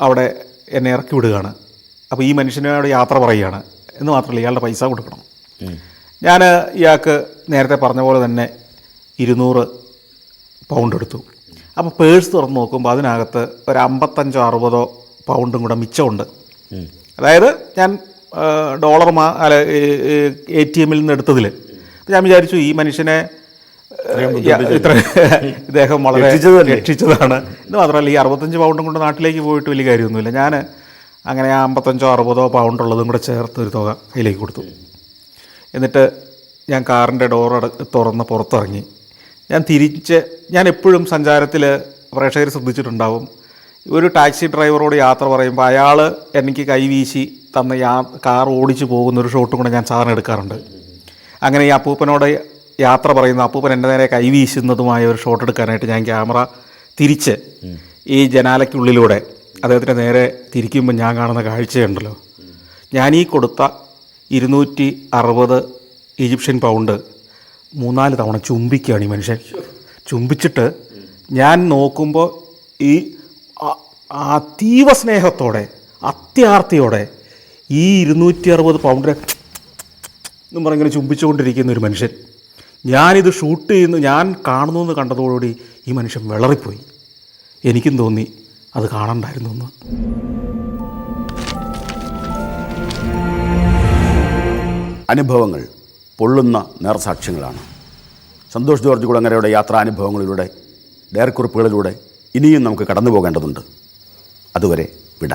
അവിടെ എന്നെ ഇറക്കി വിടുകയാണ്. അപ്പോൾ ഈ മനുഷ്യനോട് യാത്ര പറയുകയാണ്. എന്ന് മാത്രമല്ല ഇയാളുടെ പൈസ കൊടുക്കണം. ഞാൻ ഇയാൾക്ക് നേരത്തെ പറഞ്ഞ പോലെ തന്നെ ഇരുന്നൂറ് പൗണ്ട് എടുത്തു. അപ്പോൾ പേഴ്സ് തുറന്ന് നോക്കുമ്പോൾ അതിനകത്ത് ഒരു അമ്പത്തഞ്ചോ അറുപതോ പൗണ്ടും കൂടെ മിച്ചമുണ്ട്. അതായത് ഞാൻ ഡോളർ മാ അല്ല എ ടി എമ്മിൽ നിന്ന് എടുത്തതിൽ ഞാൻ വിചാരിച്ചു ഈ മനുഷ്യനെ ഇത്ര ഇദ്ദേഹം വളരെ രക്ഷിച്ചതാണ്. ഇത് മാത്രമല്ല ഈ അറുപത്തഞ്ച് പൗണ്ടും കൊണ്ട് നാട്ടിലേക്ക് പോയിട്ട് വലിയ കാര്യമൊന്നുമില്ല. ഞാൻ അങ്ങനെ ആ അമ്പത്തഞ്ചോ അറുപതോ പൗണ്ട് ഉള്ളതും കൂടെ ചേർത്ത് ഒരു തുക കയ്യിലേക്ക് കൊടുത്തു. എന്നിട്ട് ഞാൻ കാറിന്റെ ഡോർ തുറന്ന് പുറത്തിറങ്ങി. ഞാൻ തിരിച്ച് ഞാൻ എപ്പോഴും സഞ്ചാരത്തിൽ പ്രേക്ഷകർ ശ്രദ്ധിച്ചിട്ടുണ്ടാവും. ഒരു ടാക്സി ഡ്രൈവറോട് യാത്ര പറയുമ്പോൾ അയാൾ എനിക്ക് കൈവീശി തന്ന യാ കാർ ഓടിച്ചു പോകുന്ന ഒരു ഷോട്ടും കൂടെ ഞാൻ സാധനം എടുക്കാറുണ്ട്. അങ്ങനെ ഈ അപ്പൂപ്പനോട് യാത്ര പറയുന്ന അപ്പൂപ്പൻ എന്റെ നേരെ കൈവീശുന്നതുമായ ഒരു ഷോട്ട് എടുക്കാനായിട്ട് ഞാൻ ക്യാമറ തിരിച്ച് ഈ ജനാലയ്ക്കുള്ളിലൂടെ അദ്ദേഹത്തിന്റെ നേരെ തിരിക്കുമ്പോൾ ഞാൻ കാണുന്ന കാഴ്ചയുണ്ടല്ലോ. ഞാൻ ഈ കൊടുത്ത ഇരുന്നൂറ്റി അറുപത് ഈജിപ്ഷ്യൻ പൗണ്ട് മൂന്നാൽ തവണ ചുംബിക്കുകയാണ് ഈ മനുഷ്യൻ. ചുംബിച്ചിട്ട് ഞാൻ നോക്കുമ്പോൾ ഈ അതീവ സ്നേഹത്തോടെ അത്യാർത്തിയോടെ ഈ ഇരുന്നൂറ്റി അറുപത് പൗണ്ടിനെ എന്നും പറഞ്ഞിങ്ങനെ ചുംബിച്ചുകൊണ്ടിരിക്കുന്ന ഒരു മനുഷ്യൻ. ഞാനിത് ഷൂട്ട് ചെയ്യുന്നു ഞാൻ കാണുന്നു എന്ന് കണ്ടതോടുകൂടി ഈ മനുഷ്യൻ വിളറിപ്പോയി. എനിക്കും തോന്നി അത് കാണണ്ടായിരുന്നു എന്ന്. അനുഭവങ്ങൾ പൊള്ളുന്ന നേർസാക്ഷ്യങ്ങളാണ്. സന്തോഷ് ജോർജ് കുളങ്ങരയുടെ യാത്രാനുഭവങ്ങളിലൂടെ ഡയർക്കുറിപ്പുകളിലൂടെ ഇനിയും നമുക്ക് കടന്നു പോകേണ്ടതുണ്ട് അതുവരെ വിട.